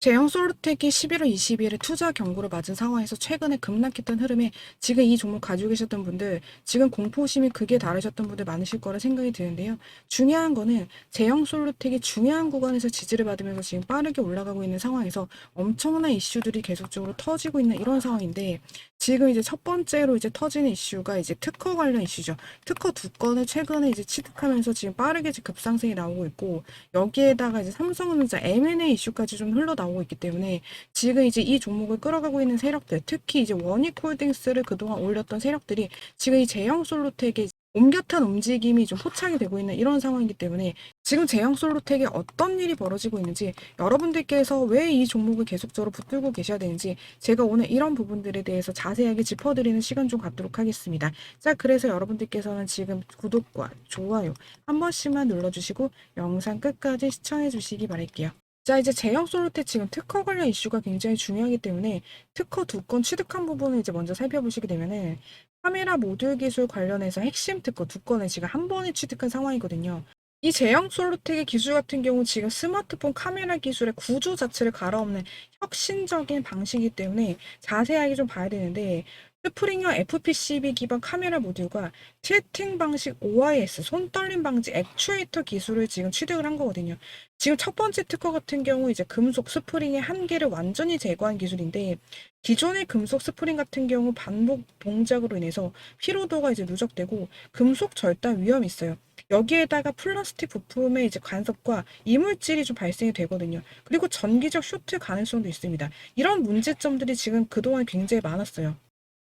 제형 솔루텍이 11월 22일에 투자 경고를 맞은 상황에서 최근에 급락했던 흐름에 지금 이 종목 가지고 계셨던 분들, 지금 공포심이 극에 달하셨던 분들 많으실 거라 생각이 드는데요. 중요한 거는 제형 솔루텍이 중요한 구간에서 지지를 받으면서 지금 빠르게 올라가고 있는 상황에서 엄청난 이슈들이 계속적으로 터지고 있는 이런 상황인데 지금 이제 첫 번째로 이제 터지는 이슈가 이제 특허 관련 이슈죠. 특허 두 건을 최근에 이제 취득하면서 지금 빠르게 급상승이 나오고 있고 여기에다가 이제 삼성전자 M&A 이슈까지 좀 흘러나오고 있기 때문에 지금 이제 이 종목을 끌어가고 있는 세력들, 특히 이제 원익홀딩스를 그동안 올렸던 세력들이 지금 이 제형 솔루텍에 옮겨탄 움직임이 좀 포착이 되고 있는 이런 상황이기 때문에 지금 제형 솔루텍에 어떤 일이 벌어지고 있는지 여러분들께서 왜 이 종목을 계속적으로 붙들고 계셔야 되는지 제가 오늘 이런 부분들에 대해서 자세하게 짚어드리는 시간 좀 갖도록 하겠습니다. 자, 그래서 여러분들께서는 지금 구독과 좋아요 한 번씩만 눌러주시고 영상 끝까지 시청해 주시기 바랄게요. 자, 이제 제형 솔루텍 지금 특허 관련 이슈가 굉장히 중요하기 때문에 특허 두 건 취득한 부분을 이제 먼저 살펴보시게 되면은 카메라 모듈 기술 관련해서 핵심 특허 두 건을 지금 한 번에 취득한 상황이거든요. 이 제형 솔루텍의 기술 같은 경우 지금 스마트폰 카메라 기술의 구조 자체를 갈아엎는 혁신적인 방식이기 때문에 자세하게 좀 봐야 되는데 스프링형 FPCB 기반 카메라 모듈과 틸팅 방식 OIS 손떨림 방지 액추에이터 기술을 지금 취득을 한 거거든요. 지금 첫 번째 특허 같은 경우 이제 금속 스프링의 한계를 완전히 제거한 기술인데 기존의 금속 스프링 같은 경우 반복 동작으로 인해서 피로도가 이제 누적되고 금속 절단 위험이 있어요. 여기에다가 플라스틱 부품의 이제 간섭과 이물질이 좀 발생이 되거든요. 그리고 전기적 쇼트 가능성도 있습니다. 이런 문제점들이 지금 그동안 굉장히 많았어요.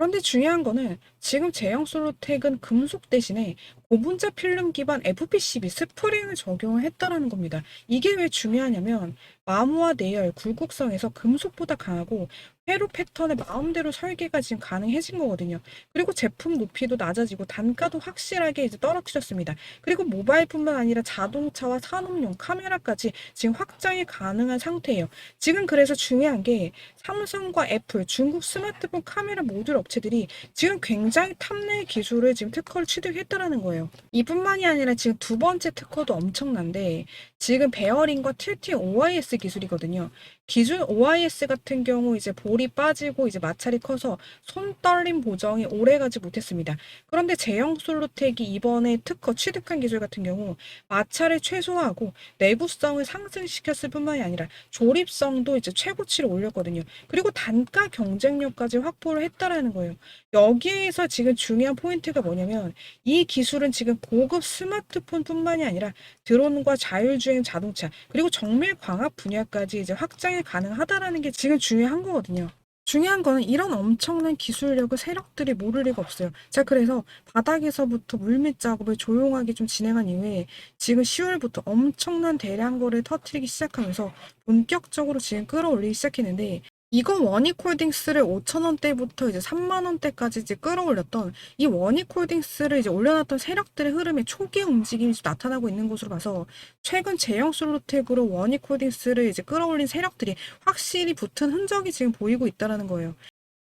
그런데 중요한 거는 지금 제형 솔루텍은 금속 대신에 고분자 필름 기반 FPCB 스프링을 적용을 했다라는 겁니다. 이게 왜 중요하냐면 마모와 내열, 굴곡성에서 금속보다 강하고 회로 패턴의 마음대로 설계가 지금 가능해진 거거든요. 그리고 제품 높이도 낮아지고 단가도 확실하게 이제 떨어뜨렸습니다. 그리고 모바일뿐만 아니라 자동차와 산업용 카메라까지 지금 확장이 가능한 상태예요. 지금 그래서 중요한 게 삼성과 애플, 중국 스마트폰 카메라 모듈 업체들이 지금 굉장히 탑내 기술을 지금 특허를 취득했다라는 거예요. 이뿐만이 아니라 지금 두 번째 특허도 엄청난데 지금 베어링과 틸팅 OIS 기술이거든요. 기존 OIS 같은 경우 이제 볼이 빠지고 이제 마찰이 커서 손 떨림 보정이 오래가지 못했습니다. 그런데 제형 솔루텍이 이번에 특허 취득한 기술 같은 경우 마찰을 최소화하고 내구성을 상승시켰을 뿐만이 아니라 조립성도 이제 최고치를 올렸거든요. 그리고 단가 경쟁력까지 확보를 했다라는 거예요. 여기에서 지금 중요한 포인트가 뭐냐면 이 기술은 지금 고급 스마트폰뿐만이 아니라 드론과 자율주행 자동차 그리고 정밀 광학 분야까지 이제 확장 이 가능하다라는 게 지금 중요한 거거든요. 중요한 거는 이런 엄청난 기술력을 세력들이 모를 리가 없어요. 자, 그래서 바닥에서부터 물밑 작업을 조용하게 좀 진행한 이후에 지금 10월부터 엄청난 대량거를 터트리기 시작하면서 본격적으로 지금 끌어올리기 시작했는데 이건 원익홀딩스를 5천원대부터 이제 3만원대까지 이제 끌어올렸던 이 원익홀딩스를 이제 올려놨던 세력들의 흐름의 초기 움직임이 좀 나타나고 있는 것으로 봐서 최근 제형 솔루텍으로 원익홀딩스를 이제 끌어올린 세력들이 확실히 붙은 흔적이 지금 보이고 있다는 거예요.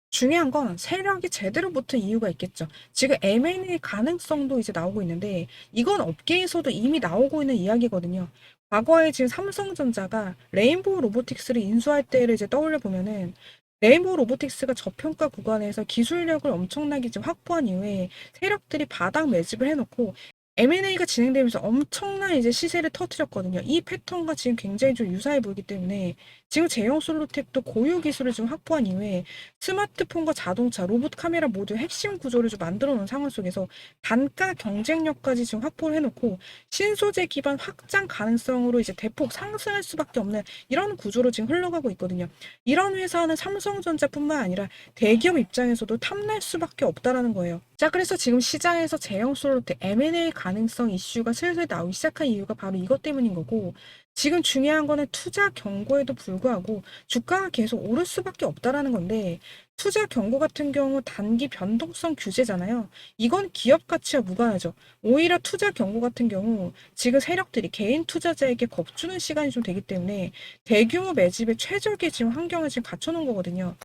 중요한 건 세력이 제대로 붙은 이유가 있겠죠. 지금 M&A 가능성도 이제 나오고 있는데 이건 업계에서도 이미 나오고 있는 이야기거든요. 과거에 지금 삼성전자가 레인보우 로보틱스를 인수할 때를 이제 떠올려 보면은 레인보우 로보틱스가 저평가 구간에서 기술력을 엄청나게 지금 확보한 이후에 세력들이 바닥 매집을 해놓고 M&A가 진행되면서 엄청난 이제 시세를 터뜨렸거든요. 이 패턴과 지금 굉장히 좀 유사해 보이기 때문에 지금 제형 솔루텍도 고유 기술을 좀 확보한 이후에 스마트폰과 자동차, 로봇 카메라 모두 핵심 구조를 좀 만들어 놓은 상황 속에서 단가 경쟁력까지 지금 확보를 해놓고 신소재 기반 확장 가능성으로 이제 대폭 상승할 수밖에 없는 이런 구조로 지금 흘러가고 있거든요. 이런 회사는 삼성전자뿐만 아니라 대기업 입장에서도 탐날 수밖에 없다라는 거예요. 자, 그래서 지금 시장에서 제형 솔루텍 M&A 가 능성 이슈가 슬슬 나오기 시작한 이유가 바로 이것 때문인 거고 지금 중요한 거는 투자 경고에도 불구하고 주가가 계속 오를 수밖에 없다라는 건데 투자 경고 같은 경우 단기 변동성 규제잖아요. 이건 기업 가치와 무관하죠. 오히려 투자 경고 같은 경우 지금 세력들이 개인 투자자에게 겁주는 시간이 좀 되기 때문에 대규모 매집의 최적의 지금 환경을 지금 갖춰놓은 거거든요.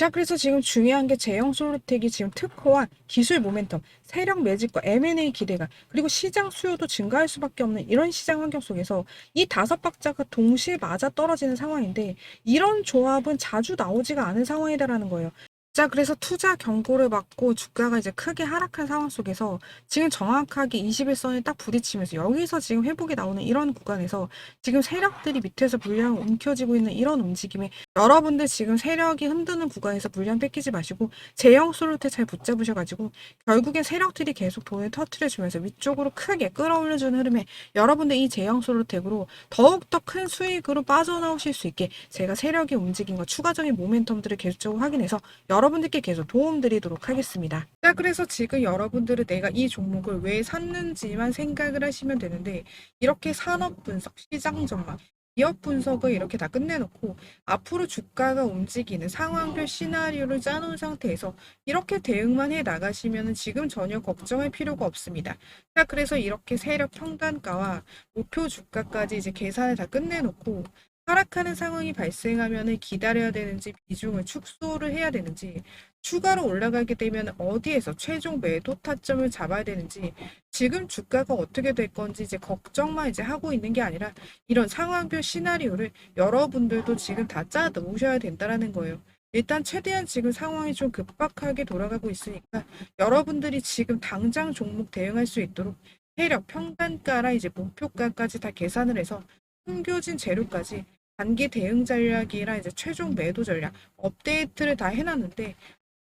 자, 그래서 지금 중요한 게 제형 솔루텍이 지금 특허와 기술 모멘텀, 세력 매집과 M&A 기대가 그리고 시장 수요도 증가할 수밖에 없는 이런 시장 환경 속에서 이 다섯 박자가 동시에 맞아 떨어지는 상황인데 이런 조합은 자주 나오지가 않은 상황이다라는 거예요. 자, 그래서 투자 경고를 받고 주가가 이제 크게 하락한 상황 속에서 지금 정확하게 21선에 딱 부딪히면서 여기서 지금 회복이 나오는 이런 구간에서 지금 세력들이 밑에서 물량을 움켜쥐고 있는 이런 움직임에 여러분들 지금 세력이 흔드는 구간에서 물량 뺏기지 마시고 제형 솔루테 잘 붙잡으셔가지고 결국엔 세력들이 계속 돈을 터트려주면서 위쪽으로 크게 끌어올려주는 흐름에 여러분들 이 제형 솔루텍으로 더욱더 큰 수익으로 빠져나오실 수 있게 제가 세력의 움직임과 추가적인 모멘텀들을 계속적으로 확인해서 여러분들께 계속 도움 드리도록 하겠습니다. 자, 그래서 지금 여러분들은 내가 이 종목을 왜 샀는지만 생각을 하시면 되는데 이렇게 산업 분석, 시장 전망, 기업 분석을 이렇게 다 끝내놓고 앞으로 주가가 움직이는 상황별 시나리오를 짜놓은 상태에서 이렇게 대응만 해 나가시면 지금 전혀 걱정할 필요가 없습니다. 자, 그래서 이렇게 세력 평단가와 목표 주가까지 이제 계산을 다 끝내놓고 하락하는 상황이 발생하면 기다려야 되는지 비중을 축소를 해야 되는지 추가로 올라가게 되면 어디에서 최종 매도 타점을 잡아야 되는지 지금 주가가 어떻게 될 건지 이제 걱정만 이제 하고 있는 게 아니라 이런 상황별 시나리오를 여러분들도 지금 다 짜 놓으셔야 된다라는 거예요. 일단 최대한 지금 상황이 좀 급박하게 돌아가고 있으니까 여러분들이 지금 당장 종목 대응할 수 있도록 세력 평단가랑 이제 목표가까지 다 계산을 해서 숨겨진 재료까지 단기 대응 전략이랑 이제 최종 매도 전략 업데이트를 다 해놨는데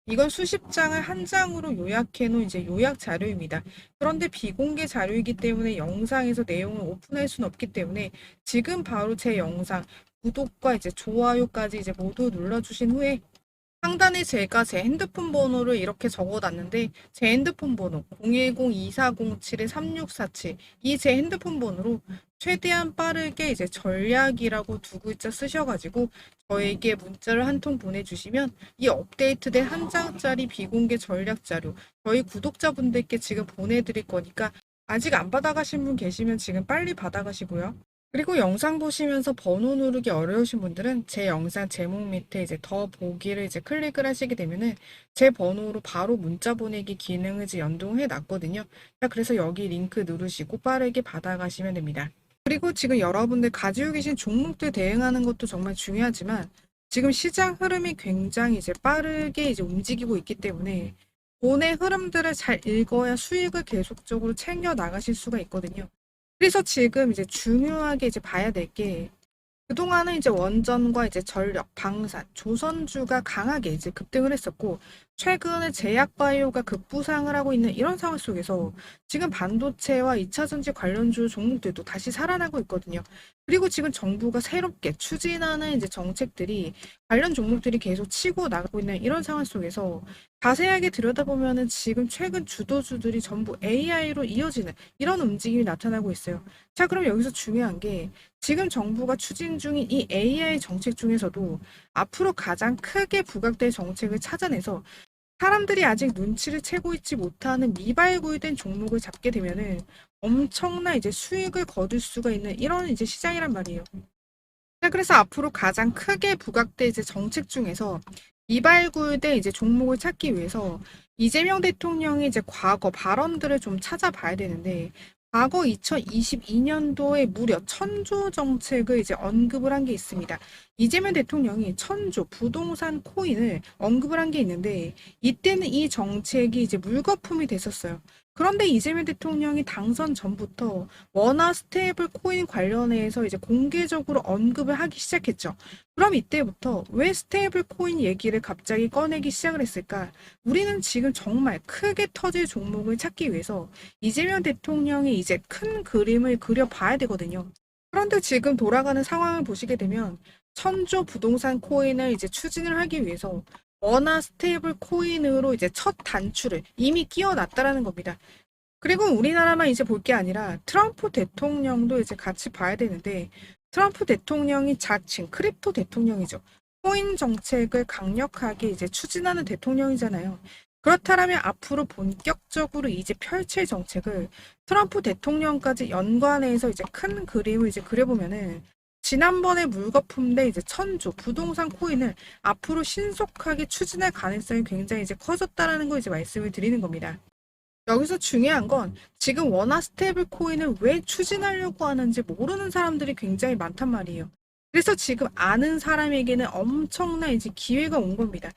이건 수십 장을 한 장으로 요약해 놓은 이제 요약 자료입니다. 그런데 비공개 자료이기 때문에 영상에서 내용을 오픈할 수는 없기 때문에 지금 바로 제 영상 구독과 이제 좋아요까지 이제 모두 눌러주신 후에 상단에 제가 제 핸드폰 번호를 이렇게 적어놨는데 제 핸드폰 번호 010-2407-3647 이 제 핸드폰 번호로 최대한 빠르게 이제 전략이라고 두 글자 쓰셔가지고 저에게 문자를 한 통 보내주시면 이 업데이트된 한 장짜리 비공개 전략 자료 저희 구독자분들께 지금 보내드릴 거니까 아직 안 받아가신 분 계시면 지금 빨리 받아가시고요. 그리고 영상 보시면서 번호 누르기 어려우신 분들은 제 영상 제목 밑에 이제 더 보기를 이제 클릭을 하시게 되면은 제 번호로 바로 문자 보내기 기능을 이제 연동해 놨거든요. 자, 그래서 여기 링크 누르시고 빠르게 받아가시면 됩니다. 그리고 지금 여러분들 가지고 계신 종목들 대응하는 것도 정말 중요하지만 지금 시장 흐름이 굉장히 이제 빠르게 이제 움직이고 있기 때문에 돈의 흐름들을 잘 읽어야 수익을 계속적으로 챙겨 나가실 수가 있거든요. 그래서 지금 이제 중요하게 이제 봐야 될 게 그동안은 이제 원전과 이제 전력, 방산, 조선주가 강하게 이제 급등을 했었고 최근에 제약바이오가 급부상을 하고 있는 이런 상황 속에서 지금 반도체와 2차전지 관련주 종목들도 다시 살아나고 있거든요. 그리고 지금 정부가 새롭게 추진하는 이제 정책들이 관련 종목들이 계속 치고 나가고 있는 이런 상황 속에서 자세하게 들여다보면은 지금 최근 주도주들이 전부 AI로 이어지는 이런 움직임이 나타나고 있어요. 자, 그럼 여기서 중요한 게 지금 정부가 추진 중인 이 AI 정책 중에서도 앞으로 가장 크게 부각될 정책을 찾아내서 사람들이 아직 눈치를 채고 있지 못하는 미발굴된 종목을 잡게 되면은 엄청난 이제 수익을 거둘 수가 있는 이런 이제 시장이란 말이에요. 자, 그래서 앞으로 가장 크게 부각될 이제 정책 중에서 미발굴된 이제 종목을 찾기 위해서 이재명 대통령의 이제 과거 발언들을 좀 찾아봐야 되는데 과거 2022년도에 무려 천조 정책을 이제 언급을 한 게 있습니다. 이재명 대통령이 천조 부동산 코인을 언급을 한 게 있는데 이때는 이 정책이 이제 물거품이 됐었어요. 그런데 이재명 대통령이 당선 전부터 원화 스테이블 코인 관련해서 이제 공개적으로 언급을 하기 시작했죠. 그럼 이때부터 왜 스테이블 코인 얘기를 갑자기 꺼내기 시작을 했을까? 우리는 지금 정말 크게 터질 종목을 찾기 위해서 이재명 대통령이 이제 큰 그림을 그려봐야 되거든요. 그런데 지금 돌아가는 상황을 보시게 되면 천조 부동산 코인을 이제 추진을 하기 위해서 원화 스테이블 코인으로 이제 첫 단추를 이미 끼워놨다라는 겁니다. 그리고 우리나라만 이제 볼 게 아니라 트럼프 대통령도 이제 같이 봐야 되는데 트럼프 대통령이 자칭 크립토 대통령이죠. 코인 정책을 강력하게 이제 추진하는 대통령이잖아요. 그렇다면 앞으로 본격적으로 이제 펼칠 정책을 트럼프 대통령까지 연관해서 이제 큰 그림을 이제 그려보면은 지난번에 물거품대 이제 천조 부동산 코인을 앞으로 신속하게 추진할 가능성이 굉장히 이제 커졌다라는 거 이제 말씀을 드리는 겁니다. 여기서 중요한 건 지금 원화 스테이블 코인을 왜 추진하려고 하는지 모르는 사람들이 굉장히 많단 말이에요. 그래서 지금 아는 사람에게는 엄청난 이제 기회가 온 겁니다.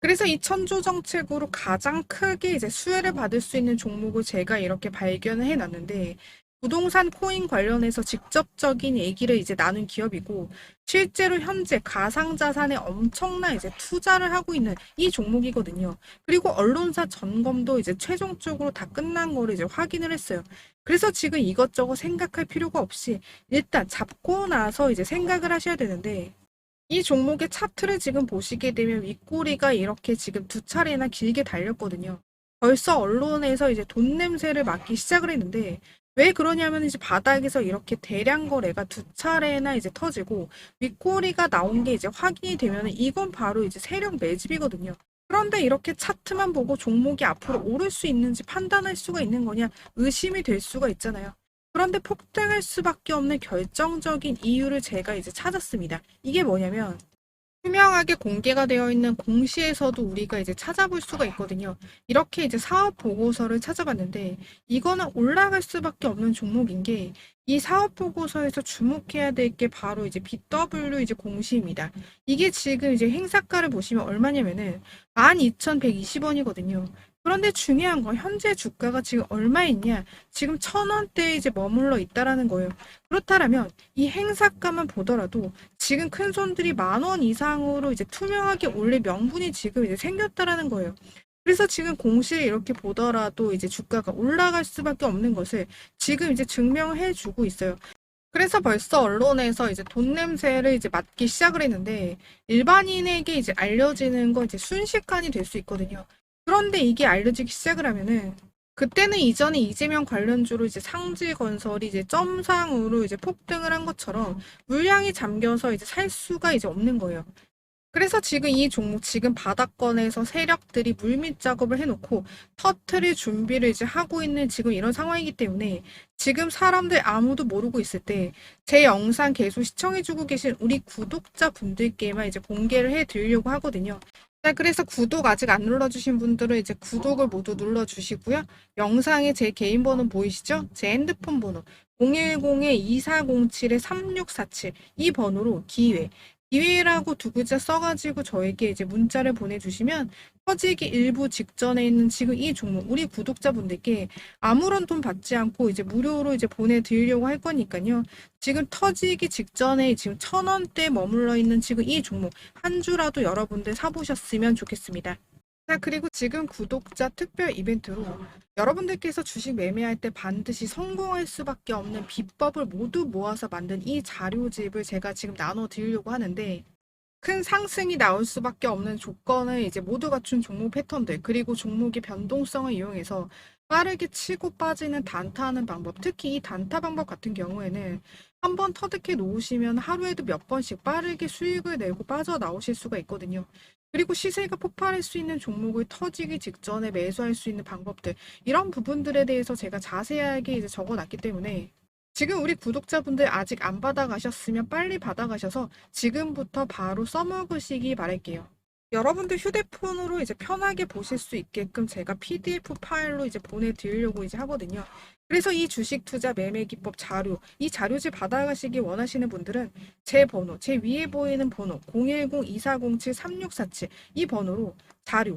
그래서 이 천조 정책으로 가장 크게 이제 수혜를 받을 수 있는 종목을 제가 이렇게 발견을 해놨는데 부동산 코인 관련해서 직접적인 얘기를 이제 나눈 기업이고 실제로 현재 가상자산에 엄청난 이제 투자를 하고 있는 이 종목이거든요. 그리고 언론사 점검도 이제 최종적으로 다 끝난 거를 이제 확인을 했어요. 그래서 지금 이것저것 생각할 필요가 없이 일단 잡고 나서 이제 생각을 하셔야 되는데 이 종목의 차트를 지금 보시게 되면 윗꼬리가 이렇게 지금 두 차례나 길게 달렸거든요. 벌써 언론에서 이제 돈 냄새를 맡기 시작을 했는데 왜 그러냐면 이제 바닥에서 이렇게 대량 거래가 두 차례나 이제 터지고 윗꼬리가 나온 게 이제 확인이 되면 이건 바로 이제 세력 매집이거든요. 그런데 이렇게 차트만 보고 종목이 앞으로 오를 수 있는지 판단할 수가 있는 거냐 의심이 될 수가 있잖아요. 그런데 폭등할 수밖에 없는 결정적인 이유를 제가 이제 찾았습니다. 이게 뭐냐면 투명하게 공개가 되어 있는 공시에서도 우리가 이제 찾아볼 수가 있거든요. 이렇게 이제 사업 보고서를 찾아봤는데 이거는 올라갈 수밖에 없는 종목인 게 이 사업 보고서에서 주목해야 될 게 바로 이제 BW 이제 공시입니다. 이게 지금 이제 행사가를 보시면 얼마냐면은 12,120원이거든요. 그런데 중요한 건 현재 주가가 지금 얼마 있냐? 지금 천 원대에 이제 머물러 있다라는 거예요. 그렇다면 이 행사가만 보더라도 지금 큰 손들이 만 원 이상으로 이제 투명하게 올릴 명분이 지금 이제 생겼다라는 거예요. 그래서 지금 공시를 이렇게 보더라도 이제 주가가 올라갈 수밖에 없는 것을 지금 이제 증명해 주고 있어요. 그래서 벌써 언론에서 이제 돈 냄새를 이제 맡기 시작을 했는데 일반인에게 이제 알려지는 건 이제 순식간이 될 수 있거든요. 그런데 이게 알려지기 시작을 하면은 그때는 이전에 이재명 관련주로 이제 상지 건설이 이제 점상으로 이제 폭등을 한 것처럼 물량이 잠겨서 이제 살 수가 이제 없는 거예요. 그래서 지금 이 종목 지금 바닥권에서 세력들이 물밑 작업을 해놓고 터트릴 준비를 이제 하고 있는 지금 이런 상황이기 때문에 지금 사람들 아무도 모르고 있을 때 제 영상 계속 시청해주고 계신 우리 구독자 분들께만 이제 공개를 해드리려고 하거든요. 자, 그래서 구독 아직 안 눌러주신 분들은 이제 구독을 모두 눌러주시고요. 영상에 제 개인 번호 보이시죠? 제 핸드폰 번호 010-2407-3647 이 번호로 기회 기회라고 두 글자 써가지고 저에게 이제 문자를 보내주시면 터지기 일부 직전에 있는 지금 이 종목 우리 구독자분들께 아무런 돈 받지 않고 이제 무료로 이제 보내드리려고 할 거니까요. 지금 터지기 직전에 지금 천 원대 머물러 있는 지금 이 종목 한 주라도 여러분들 사보셨으면 좋겠습니다. 자, 그리고 지금 구독자 특별 이벤트로 여러분들께서 주식 매매할 때 반드시 성공할 수밖에 없는 비법을 모두 모아서 만든 이 자료집을 제가 지금 나눠 드리려고 하는데 큰 상승이 나올 수밖에 없는 조건을 이제 모두 갖춘 종목 패턴들 그리고 종목의 변동성을 이용해서 빠르게 치고 빠지는 단타하는 방법 특히 이 단타 방법 같은 경우에는 한 번 터득해 놓으시면 하루에도 몇 번씩 빠르게 수익을 내고 빠져나오실 수가 있거든요. 그리고 시세가 폭발할 수 있는 종목을 터지기 직전에 매수할 수 있는 방법들 이런 부분들에 대해서 제가 자세하게 이제 적어놨기 때문에 지금 우리 구독자분들 아직 안 받아가셨으면 빨리 받아가셔서 지금부터 바로 써먹으시기 바랄게요. 여러분들 휴대폰으로 이제 편하게 보실 수 있게끔 제가 PDF 파일로 이제 보내드리려고 이제 하거든요. 그래서 이 주식 투자 매매 기법 자료, 이 자료집 받아가시기 원하시는 분들은 제 번호, 제 위에 보이는 번호 010-2407-3647 이 번호로 자료,